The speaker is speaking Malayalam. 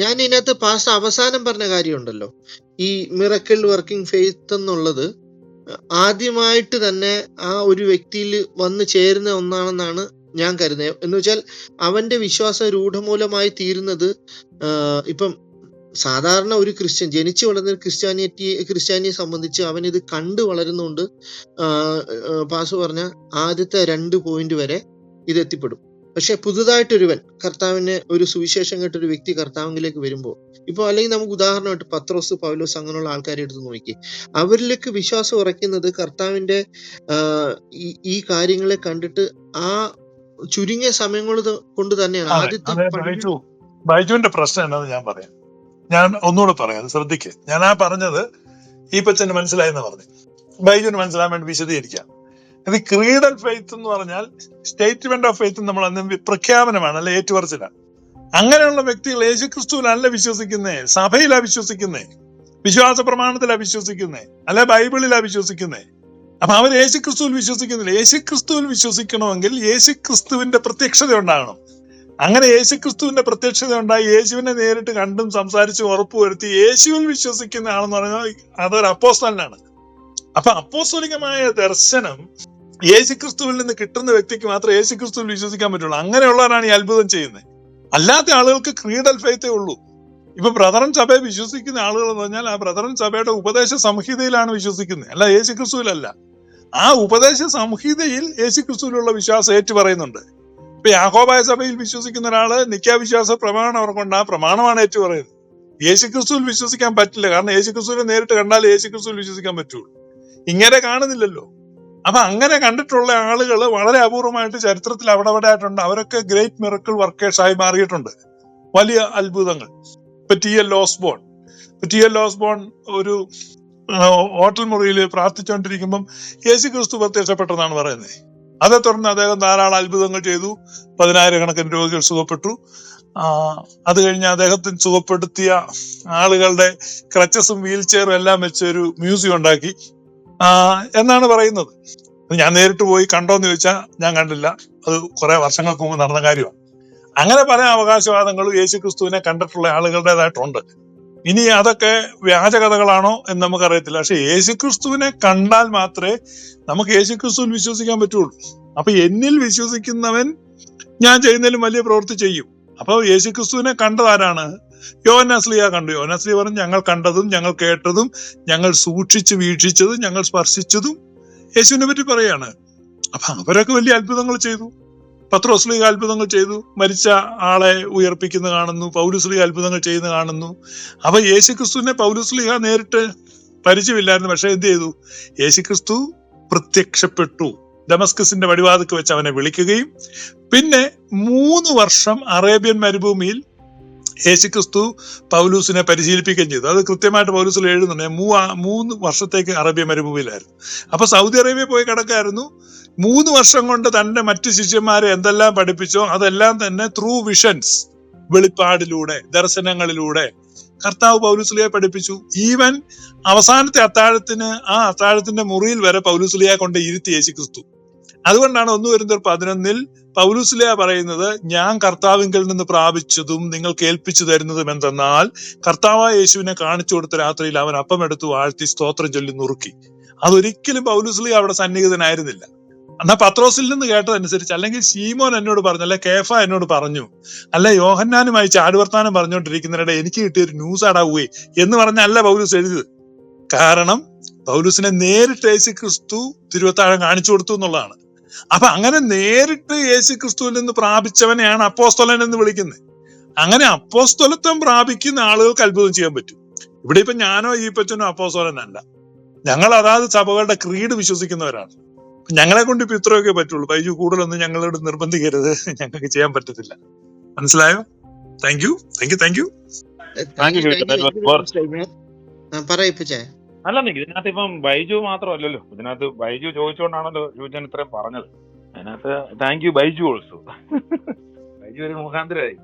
ഞാൻ ഇതിനകത്ത് പാസ്റ്റ് അവസാനം പറഞ്ഞ കാര്യമുണ്ടല്ലോ. ഈ മിറക്കിൾ വർക്കിംഗ് ഫെയ്ത്ത് എന്നുള്ളത് ആദ്യമായിട്ട് തന്നെ ആ ഒരു വ്യക്തിയിൽ വന്നു ചേരുന്ന ഒന്നാണെന്നാണ് ഞാൻ കരുതുന്നത്. എന്ന് വെച്ചാൽ അവന്റെ വിശ്വാസം രൂഢമൂലമായി തീരുന്നത് ഇപ്പം സാധാരണ ഒരു ക്രിസ്ത്യൻ ജനിച്ചു വളർന്ന ക്രിസ്ത്യാനിറ്റി ക്രിസ്ത്യാനിയെ സംബന്ധിച്ച് അവൻ ഇത് കണ്ടു ആ, പാസ് പറഞ്ഞ ആദ്യത്തെ രണ്ട് പോയിന്റ് വരെ ഇത് എത്തിപ്പെടും. പക്ഷെ പുതുതായിട്ടൊരുവൻ കർത്താവിനെ ഒരു സുവിശേഷം കേട്ട ഒരു വ്യക്തി കർത്താവിലേക്ക് വരുമ്പോൾ ഇപ്പൊ അല്ലെങ്കിൽ നമുക്ക് ഉദാഹരണമായിട്ട് പത്രോസ് പൗലോസ് അങ്ങനെയുള്ള ആൾക്കാരെ എടുത്ത് നോക്കി അവരിലേക്ക് വിശ്വാസം ഉറയ്ക്കുന്നത് കർത്താവിന്റെ ഈ കാര്യങ്ങളെ കണ്ടിട്ട് ആ ചുരുങ്ങിയ സമയങ്ങൾ കൊണ്ട് തന്നെയാണ്. ആദ്യത്തെ ബൈജുവിന്റെ പ്രശ്നം എന്നാന്ന് ഞാൻ പറയാം ഞാൻ ഒന്നുകൂടെ പറയാം ശ്രദ്ധിക്ക്. ഞാൻ ആ പറഞ്ഞത് ഈ പച്ചന് മനസ്സിലായെന്ന് പറഞ്ഞു. ബൈജുന് മനസ്സിലാൻ വേണ്ടി വിശദീകരിക്കാം. ഇത് ക്രീഡൽ ഫെയ്ത്ത് എന്ന് പറഞ്ഞാൽ സ്റ്റേറ്റ്മെന്റ് ഓഫ് ഫെയ്ത്ത് നമ്മൾ അന്ന് പ്രഖ്യാപനമാണ് അല്ലെ? ഏറ്റുപറച്ചിലാണ്. അങ്ങനെയുള്ള വ്യക്തികൾ യേശു ക്രിസ്തുവിലല്ല വിശ്വസിക്കുന്നേ. സഭയിലാ വിശ്വസിക്കുന്നേ. വിശ്വാസ പ്രമാണത്തിലാ വിശ്വസിക്കുന്നേ. അല്ലെ? ബൈബിളിലാ വിശ്വസിക്കുന്നേ. അപ്പൊ അവർ യേശു ക്രിസ്തുവിൽ വിശ്വസിക്കുന്നില്ല. യേശു ക്രിസ്തുവിൽ വിശ്വസിക്കണമെങ്കിൽ യേശു ക്രിസ്തുവിന്റെ പ്രത്യക്ഷത ഉണ്ടാകണം. അങ്ങനെ യേശുക്രിസ്തുവിന്റെ പ്രത്യക്ഷത ഉണ്ടായി. യേശുവിനെ നേരിട്ട് കണ്ടും സംസാരിച്ചും ഉറപ്പുവരുത്തി യേശുവിൽ വിശ്വസിക്കുന്ന ആളെന്ന് പറഞ്ഞാൽ അതൊരു അപ്പോസ്തലനാണ്. അപ്പൊ അപ്പോസ്തലികമായ ദർശനം യേശുക്രിസ്തുവിൽ നിന്ന് കിട്ടുന്ന വ്യക്തിക്ക് മാത്രമേ യേശുക്രിസ്തുവിൽ വിശ്വസിക്കാൻ പറ്റുള്ളൂ. അങ്ങനെയുള്ളവരാണ് ഈ അത്ഭുതം ചെയ്യുന്നത്. അല്ലാത്ത ആളുകൾക്ക് ക്രീഡൽ ഫെയ്ത്തേ ഉള്ളൂ. ഇപ്പൊ ബ്രദറൻ സഭയെ വിശ്വസിക്കുന്ന ആളുകൾ എന്ന് പറഞ്ഞാൽ ആ ബ്രദറൻ സഭയുടെ ഉപദേശ സംഹിതയിലാണ് വിശ്വസിക്കുന്നത്. അല്ല യേശുക്രിസ്തുവിലല്ല. ആ ഉപദേശ സംഹിതയിൽ യേശുക്രിസ്തുവിലുള്ള വിശ്വാസം ഏറ്റു പറയുന്നുണ്ട്. ഇപ്പൊ യാഹോബായ സഭയിൽ വിശ്വസിക്കുന്ന ഒരാൾ നിത്യാവിശ്വാസ പ്രമാണം അവർക്കുണ്ട് ആ പ്രമാണമാണ് ഏറ്റു പറയുന്നത് യേശുക്രിസ്തുവിൽ വിശ്വസിക്കാൻ പറ്റില്ല. കാരണം യേശുക്രിസ്തുവിനെ നേരിട്ട് കണ്ടാൽ യേശുക്രിസ്തുവിൽ വിശ്വസിക്കാൻ പറ്റുള്ളൂ. ഇങ്ങനെ കാണുന്നില്ലല്ലോ. അപ്പൊ അങ്ങനെ കണ്ടിട്ടുള്ള ആളുകൾ വളരെ അപൂർവമായിട്ട് ചരിത്രത്തിൽ അവിടെ അവിടെ ആയിട്ടുണ്ട് അവരൊക്കെ ഗ്രേറ്റ് മിറക്കിൾ വർക്കേഴ്സ് ആയി മാറിയിട്ടുണ്ട്. വലിയ അത്ഭുതങ്ങൾ. ഇപ്പൊ ടി എൽ ലോസ്ബോൺ ടി എൽ ലോസ്ബോൺ ഒരു ഹോട്ടൽ മുറിയിൽ പ്രാർത്ഥിച്ചുകൊണ്ടിരിക്കുമ്പം യേശു ക്രിസ്തു പ്രത്യക്ഷപ്പെട്ടെന്നാണ് പറയുന്നത്. അതേ തുടർന്ന് അദ്ദേഹം ധാരാളം അത്ഭുതങ്ങൾ ചെയ്തു. പതിനായിരക്കണക്കിന് രോഗികൾ സുഖപ്പെട്ടു. അത് കഴിഞ്ഞ് അദ്ദേഹത്തിന് സുഖപ്പെടുത്തിയ ആളുകളുടെ ക്രച്ചസും വീൽ ചെയറും എല്ലാം വെച്ച് ഒരു മ്യൂസിയം ഉണ്ടാക്കി. എന്നാണ് പറയുന്നത്? ഞാൻ നേരിട്ട് പോയി കണ്ടോന്ന് ചോദിച്ചാൽ ഞാൻ കണ്ടില്ല. അത് കുറെ വർഷങ്ങൾക്ക് മുമ്പ് നടന്ന കാര്യമാണ്. അങ്ങനെ പല അവകാശവാദങ്ങളും യേശു ക്രിസ്തുവിനെ കണ്ടിട്ടുള്ള ആളുകളുടേതായിട്ടുണ്ട്. ഇനി അതൊക്കെ വ്യാജ കഥകളാണോ എന്ന് നമുക്കറിയത്തില്ല. പക്ഷെ യേശുക്രിസ്തുവിനെ കണ്ടാൽ മാത്രമേ നമുക്ക് യേശുക്രിസ്തുവിൽ വിശ്വസിക്കാൻ പറ്റുള്ളൂ. അപ്പൊ എന്നിൽ വിശ്വസിക്കുന്നവൻ ഞാൻ ചെയ്യുന്നതിലും വലിയ പ്രവൃത്തി ചെയ്യും. അപ്പൊ യേശുക്രിസ്തുവിനെ കണ്ടതാരാണ് യോനാസ്ലിയ കണ്ടു. യോനാസ്ലിയ പറഞ്ഞു ഞങ്ങൾ കണ്ടതും ഞങ്ങൾ കേട്ടതും ഞങ്ങൾ സൂക്ഷിച്ച് വീക്ഷിച്ചതും ഞങ്ങൾ സ്പർശിച്ചതും യേശുവിനെ പറ്റി പറയാണ്. അപ്പൊ അവരൊക്കെ വലിയ അത്ഭുതങ്ങൾ ചെയ്തു. പത്രോസ്ലിക അത്ഭുതങ്ങൾ ചെയ്തു. മരിച്ച ആളെ ഉയർപ്പിക്കുന്ന കാണുന്നു. പൗലുസ്ലിക അത്ഭുതങ്ങൾ ചെയ്യുന്ന കാണുന്നു. അപ്പൊ യേശുക്രിസ്തുവിനെ പൗലുസ്ലിക നേരിട്ട് പരിചയമില്ലായിരുന്നു. പക്ഷെ എന്ത് ചെയ്തു? യേശുക്രിസ്തു പ്രത്യക്ഷപ്പെട്ടു. ഡമസ്കസിന്റെ വടിവാതിക്ക് വെച്ച് അവനെ വിളിക്കുകയും പിന്നെ മൂന്ന് വർഷം അറേബ്യൻ മരുഭൂമിയിൽ യേശുക്രിസ്തു പൗലൂസിനെ പരിശീലിപ്പിക്കുകയും ചെയ്തു. അത് കൃത്യമായിട്ട് പൗലൂസിൽ എഴുതുന്നുണ്ട്. മൂന്ന് വർഷത്തേക്ക് അറേബ്യ മരുഭൂമിയിലായിരുന്നു. അപ്പൊ സൗദി അറേബ്യ പോയി കിടക്കായിരുന്നു മൂന്ന് വർഷം കൊണ്ട് തന്റെ മറ്റു ശിഷ്യന്മാരെ എന്തെല്ലാം പഠിപ്പിച്ചോ അതെല്ലാം തന്നെ ത്രൂ വിഷൻസ് വെളിപ്പാടിലൂടെ ദർശനങ്ങളിലൂടെ. കർത്താവ് പൗലുസ്ലിയെ പഠിപ്പിച്ചു. ഈവൻ അവസാനത്തെ അത്താഴത്തിന് ആ അത്താഴത്തിന്റെ മുറിയിൽ വരെ പൗലുസ്ലിയെ കൊണ്ട് ഇരുത്തി യേശു ക്രിസ്തു അതുകൊണ്ടാണ് ഒന്ന് വരുന്നവർ പതിനൊന്നിൽ പൗലുസുലിയ പറയുന്നത് ഞാൻ കർത്താവിങ്കിൽ നിന്ന് പ്രാപിച്ചതും നിങ്ങൾ കേൾപ്പിച്ചു തരുന്നതും എന്തെന്നാൽ കർത്താവായ യേശുവിനെ കാണിച്ചു കൊടുത്ത രാത്രിയിൽ അവൻ അപ്പം എടുത്തു വാഴ്ത്തി സ്തോത്രം ചൊല്ലി നുറുക്കി. അതൊരിക്കലും പൗലുസുലിയ അവിടെ സന്നിഹിതനായിരുന്നില്ല. എന്നാ പത്രോസിൽ നിന്ന് കേട്ടതനുസരിച്ച് അല്ലെങ്കിൽ ശീമോൻ എന്നോട് പറഞ്ഞു അല്ലെ കേഫ എന്നോട് പറഞ്ഞു അല്ല യോഹന്നാനുമായി ചാടുവർത്താനം പറഞ്ഞുകൊണ്ടിരിക്കുന്നതിനിടെ എനിക്ക് കിട്ടിയ ഒരു ന്യൂസ് ആടാവുകയെ എന്ന് പറഞ്ഞല്ല പൗലൂസ് എഴുതിയത്. കാരണം പൗലൂസിനെ നേരിട്ട് യേശു ക്രിസ്തു തിരുവത്താഴം കാണിച്ചു കൊടുത്തു എന്നുള്ളതാണ്. അപ്പൊ അങ്ങനെ നേരിട്ട് യേശു ക്രിസ്തുവിൽ നിന്ന് പ്രാപിച്ചവനെയാണ് അപ്പോസ്തോലൻ എന്ന് വിളിക്കുന്നത്. അങ്ങനെ അപ്പോസ്തോലത്വം പ്രാപിക്കുന്ന ആളുകൾക്ക് അത്ഭുതം ചെയ്യാൻ പറ്റും. ഇവിടെ ഇപ്പൊ ഞാനോ ഈ പച്ചനോ അപ്പോസ്തലനല്ല. ഞങ്ങൾ അതാത് സഭകളുടെ ക്രീഡ് വിശ്വസിക്കുന്നവരാണ്. ഞങ്ങളെ കൊണ്ട് ഇപ്പൊ ഇത്രയൊക്കെ പറ്റുള്ളൂ. ബൈജു കൂടുതലൊന്നും ഞങ്ങളോട് നിർബന്ധിക്കരുത്. ഞങ്ങൾക്ക് ചെയ്യാൻ പറ്റത്തില്ല. മനസ്സിലായോ? Thank you thank you thank you അല്ല ഇതിനകത്ത് ഇപ്പം ബൈജു മാത്രമല്ലല്ലോ. ഇതിനകത്ത് ബൈജു ചോദിച്ചുകൊണ്ടാണല്ലോ യൂജൻ ഇത്രയും പറഞ്ഞത്. അതിനകത്ത് thank you Baiju also Baiju ഒരു മുഖാന്തരമായി.